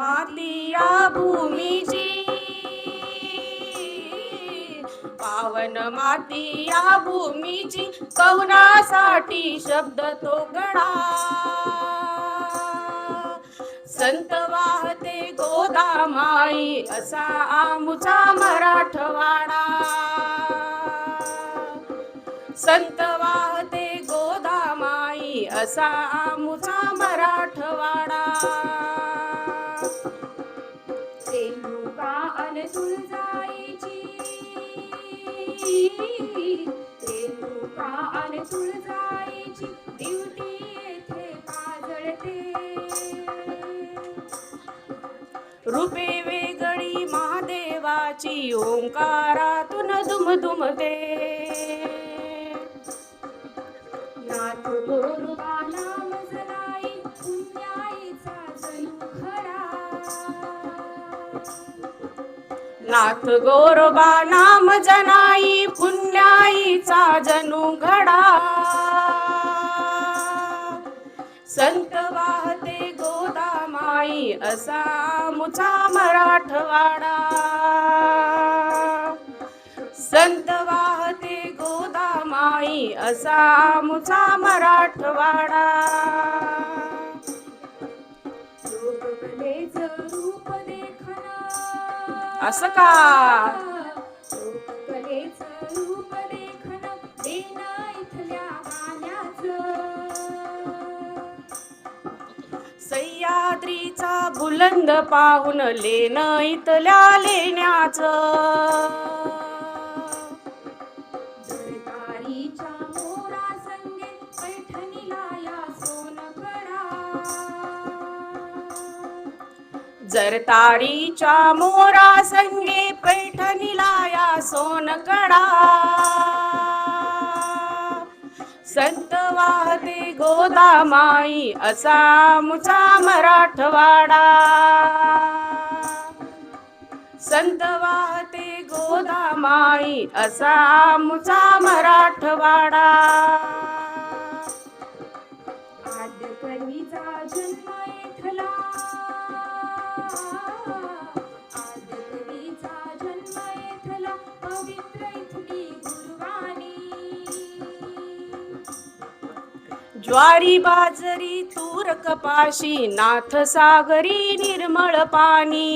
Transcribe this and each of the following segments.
माती या भूमीची. पावन माती या भूमीची कवनासाठी शब्द तो गणा. संत वाहते गोदामाई असा आमुचा मराठवाडा. संत वाहते गोदामाई असा आमुचा मराठवाडा. तुळजाईची. रेणुका तुळजाईची दिवटी येथे रूपे वेगळी महादेवाची ओंकारातून दुमदुमते. नाथ गुरु नाथ गोरोबा नाम जनाई पुण्याईचा जणू घडा. संत वाहते गोदामाई असा मुचा मराठवाडा. संत वाहते गोदामाई असा मुचा मराठवाडा. असं का? सह्याद्रीचा बुलंद पाहून लेन इथल्या लेण्याचं. जरतारीच्या मोरा संगे पैठणीला या सोनकडा. संत वाहते गोदामाई असा मुचा मराठवाडा. संत वाहते गोदामाई असा मुचा मराठवाडा. आद्यकवीचा जन्म ज्वारी बाजरी तूर कपाशी नाथ सागरी निर्मळ पाणी.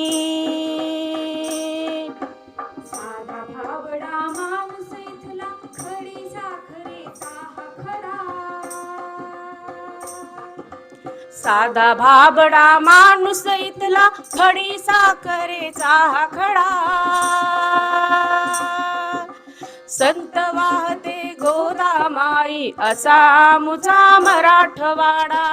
साधा भावडा माणूस इथला खडी साखरेचा हा खडा साधा भाबडा माणूस इथला खडी साखरेचा हा खडा संत वाहते गोदामाई असा मुचा मराठवाडा.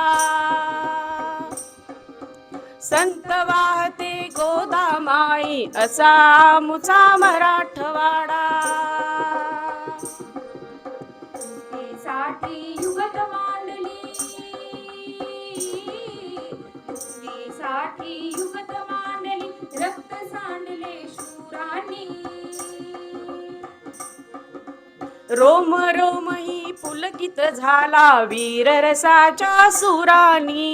संत वाहते गोदामाई असा मुचा मराठवाडा. साठी युगत मांडली. साठी युगत मांडली. रक्त सांडले शूरांनी. रोम रोम ही पुलकित झाला वीर रसाच्या सुरानी.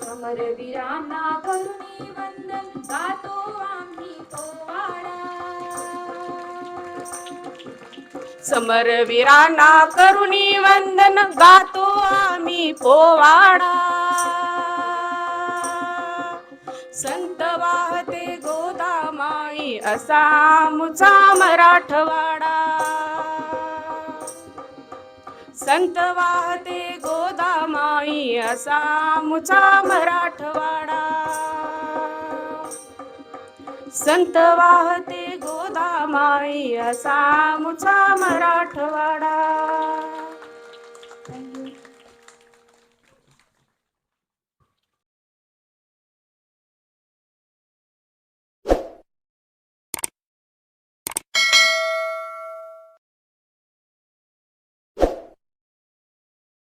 समर वीरांना करुणी वंदन गातो आम्ही पोवाडा. समरवीरांना करुणी वंदन गातो आम्ही पोवाडा. संत वाहते गोदामाई असा मुचा मराठवाडा. संत वाहते गोदामाई असा मुचा मराठवाडा. संत वाहते गोदामाई असा मुचा मराठवाडा.